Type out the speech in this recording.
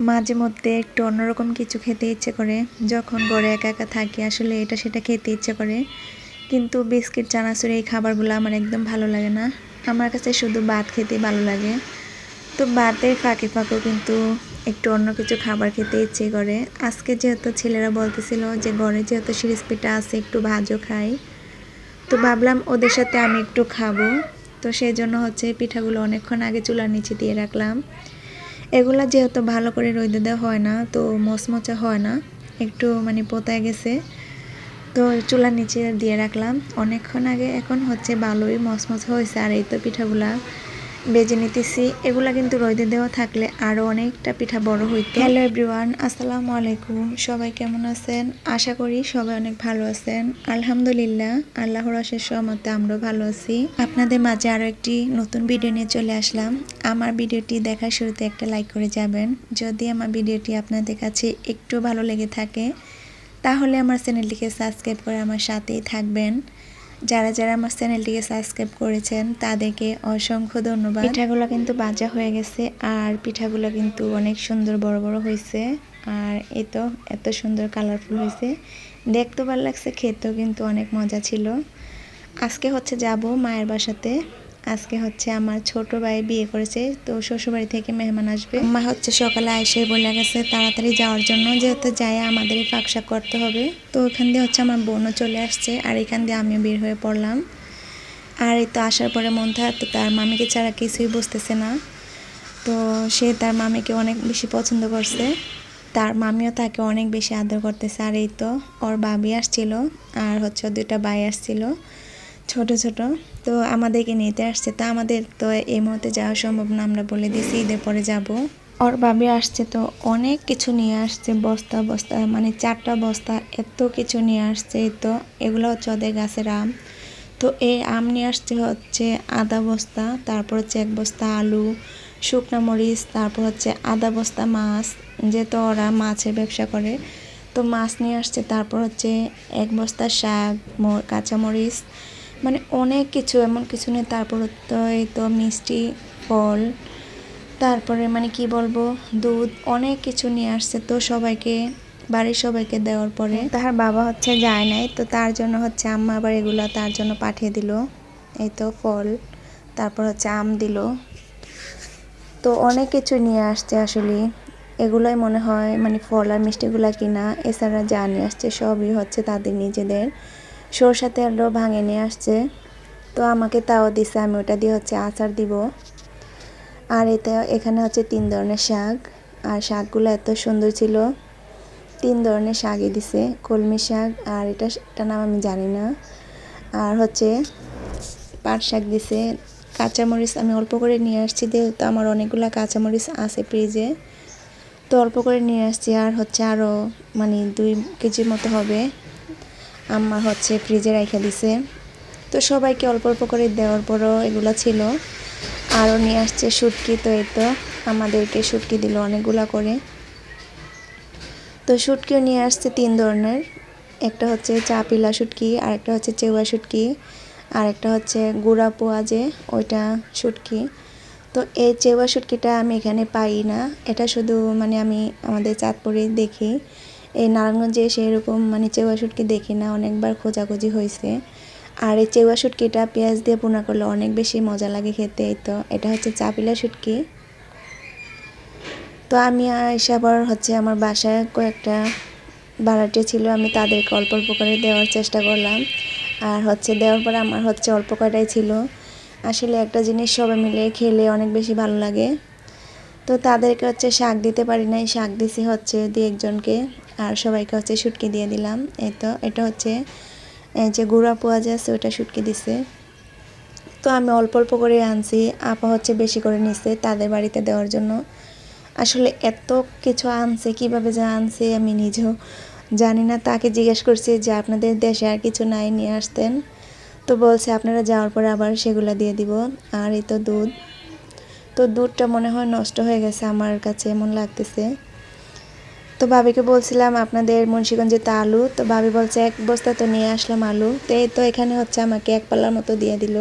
মাঝে মধ্যে একটু অন্যরকম কিছু খেতে ইচ্ছে করে, যখন ঘরে একা একা থাকি আসলে এটা সেটা খেতে ইচ্ছে করে। কিন্তু বিস্কিট, চানাচুর এই খাবারগুলো আমার একদম ভালো লাগে না। আমার কাছে শুধু ভাত খেতে ভালো লাগে। তো ভাতের ফাঁকে ফাঁকেও কিন্তু একটু অন্য কিছু খাবার খেতে ইচ্ছে করে। আজকে যেহেতু ছেলেরা বলতেছিল যে ঘরে যেহেতু সিরিজ পিঠা আছে, একটু ভাজও খাই। তো ভাবলাম ওদের সাথে আমি একটু খাব। তো সেই জন্য হচ্ছে পিঠাগুলো অনেকক্ষণ আগে চুলার নিচে দিয়ে রাখলাম। এগুলা যেহেতু ভালো করে রোদে দেওয়া হয় না, তো মচমচে হয় না, একটু মানে পোতায় গেছে। তো চুলার নিচে দিয়ে রাখলাম। অনেকক্ষণ আগে এখন হচ্ছে ভালোই মচমচ হয়েছে আর এই তো পিঠাগুলা বেজে নিতেছি। এগুলা কিন্তু রোদে দেওয়া থাকলে আরও অনেকটা পিঠা বড় হইতো। হ্যালো এভরিওয়ান, আসসালামু আলাইকুম। সবাই কেমন আছেন? আশা করি সবাই অনেক ভালো আছেন। আলহামদুলিল্লাহ, আল্লাহর অশেষ সহমতে আমরাও ভালো আছি। আপনাদের মাঝে আরও একটি নতুন ভিডিও নিয়ে চলে আসলাম। আমার ভিডিওটি দেখার শুরুতে একটা লাইক করে যাবেন। যদি আমার ভিডিওটি আপনাদের কাছে একটু ভালো লেগে থাকে, তাহলে আমার চ্যানেলটিকে সাবস্ক্রাইব করে আমার সাথেই থাকবেন। যারা যারা আমার চ্যানেলটিকে সাবস্ক্রাইব করেছেন, তাদেরকে অসংখ্য ধন্যবাদ। পিঠাগুলো কিন্তু বাজা হয়ে গেছে, আর পিঠাগুলো কিন্তু অনেক সুন্দর বড় বড় হয়েছে, আর এ তো এত সুন্দর কালারফুল হয়েছে। দেখতে ভালো লাগছে, খেতেও কিন্তু অনেক মজা ছিল। আজকে হচ্ছে যাব মায়ের বাসাতে। আজকে হচ্ছে আমার ছোট ভাই বিয়ে করেছে, তো শ্বশুরবাড়ি থেকে মেহমান আসবে। মা হচ্ছে সকালে আইসে বলে গেছে তাড়াতাড়ি যাওয়ার জন্য, যেহেতু যায় আমাদেরই ফাঁকশাক করতে হবে। তো ওখান দিয়ে হচ্ছে আমার বোনও চলে আসছে, আর এখান দিয়ে আমিও বের হয়ে পড়লাম। আর এই তো আসার পরে মন্থা তো তার মামিকে ছাড়া কিছুই বুঝতেছে না। তো সে তার মামিকে অনেক বেশি পছন্দ করছে। তার মামিও তাকে অনেক বেশি আদর করতেছে। আর এই তো ওর বাবি আসছিল, আর হচ্ছে দুইটা ভাই আসছিল। ছোট ছোট। তো আমাদেরকে নিতে আসছে। তো আমাদের তো এই মুহূর্তে যাওয়া সম্ভব না, আমরা বলে দিয়েছি, ঈদের পরে যাব। ওর বাবি আসছে তো, অনেক কিছু নিয়ে আসছে, বস্তা বস্তা মানে চারটা বস্তা, এত কিছু নিয়ে আসছে। তো, এগুলো হচ্ছে ওদের গাছের আম। তো এই আম নিয়ে আসছে হচ্ছে আদা বস্তা, তারপর হচ্ছে এক বস্তা আলু, শুকনা মরিচ, তারপর হচ্ছে আদা বস্তা মাছ, যেহেতু ওরা মাছের ব্যবসা করে। তো মাছ নিয়ে আসছে, তারপর হচ্ছে এক বস্তা শাক কাঁচামরিচ মানে অনেক কিছু, এমন কিছু নেই। তারপর তো এই তো মিষ্টি, ফল, তারপরে মানে কি বলব, দুধ, অনেক কিছু নিয়ে আসছে তো সবাইকে, বাড়ির সবাইকে দেওয়ার পরে। তার বাবা হচ্ছে যায় নাই, তো তার জন্য হচ্ছে আম্মা আবার এগুলো তার জন্য পাঠিয়ে দিল। এই তো ফল, তারপর হচ্ছে আম দিল। তো অনেক কিছু নিয়ে আসছে আসলে। এগুলোই মনে হয় মানে ফল আর মিষ্টিগুলো কিনা, এছাড়া যা নিয়ে আসছে সবই হচ্ছে তাদের নিজেদের। সরষা তেলও ভাঙে নিয়ে আসছে। তো আমাকে তাও দিছে, আমি ওটা দিয়ে হচ্ছে আচার দিব। আর এতে এখানে হচ্ছে তিন ধরনের শাক। আর শাকগুলো এত সুন্দর ছিল, তিন ধরনের শাকই দিছে, কলমি শাক আর এটা নাম আমি জানি না। আর হচ্ছে পাট শাক দিছে, কাঁচামরিচ আমি অল্প করে নিয়ে আসছি, যেহেতু আমার অনেকগুলো কাঁচামরিচ আছে ফ্রিজে। তো অল্প করে নিয়ে আসছি, আর হচ্ছে আরও মানে দুই কেজির মতো হবে। আম্মা হচ্ছে ফ্রিজে রেখে দিছে। তো সবাইকে অল্প অল্প করে দেওয়ার পরও এগুলো ছিল। আরও নিয়ে আসছে শুটকি, তো এই তো আমাদেরকে শুটকি দিল অনেকগুলা করে। তো শুটকিও নিয়ে আসছে তিন ধরনের। একটা হচ্ছে চাপিলা শুটকি আর একটা হচ্ছে চেউয়া শুটকি আর একটা হচ্ছে গুড়া পোয়া যে, ওইটা শুটকি। তো এই চেউয়া শুটকিটা আমি এখানে পাই না। এটা শুধু মানে আমি আমাদের চাঁদপুরে দেখি। এই নারায়ণগঞ্জে এসে এরকম মানে চেওয়া শুটকি দেখি না, অনেকবার খোঁজাখুঁজি হয়েছে। আর এই চেওয়া শুটকিটা পেঁয়াজ দিয়ে পোনা করলে অনেক বেশি মজা লাগে খেতে, এই তো, এটা হচ্ছে চাপিলা শুটকি। তো আমি এসে আবার হচ্ছে আমার বাসায় কয়েকটা ভাড়াটে ছিল, আমি তাদেরকে অল্প অল্প করে দেওয়ার চেষ্টা করলাম। আর হচ্ছে দেওয়ার পরে আমার হচ্ছে অল্প কয়টাই ছিল। আসলে একটা জিনিস সবাই মিলে খেলে অনেক বেশি ভালো লাগে। তো তাদেরকে হচ্ছে শাক দিতে পারি নাই, শাক দিছি হচ্ছে দু একজনকে। আর সবাইকে হচ্ছে শুটকি দিয়ে দিলাম। এই তো, এটা হচ্ছে যে গুঁড়া পোয়া যাচ্ছে ওটা শুটকি দিছে। তো আমি অল্প অল্প করে আনছি। আপা হচ্ছে বেশি করে নিছে তাদের বাড়িতে দেওয়ার জন্য। আসলে এত কিছু আনছে, কীভাবে যা আনছে আমি নিজেও জানি না। তাকে জিজ্ঞেস করছি যে, আপনাদের দেশে আর কিছু নাই, নিয়ে আসতেন? তো বলছে, আপনারা যাওয়ার পরে আবার সেগুলো দিয়ে দিব। আর এই তো দুধ। তো দুধটা মনে হয় নষ্ট হয়ে গেছে আমার কাছে, এমন লাগতেছে। তো ভাবিকে বলছিলাম আপনাদের মুন্সীগঞ্জে তো আলু, তো ভাবি বলছে এক বস্তা তো নিয়ে আসলাম আলু। তো এই তো এখানে হচ্ছে আমাকে এক পাল্লার মতো দিয়ে দিল।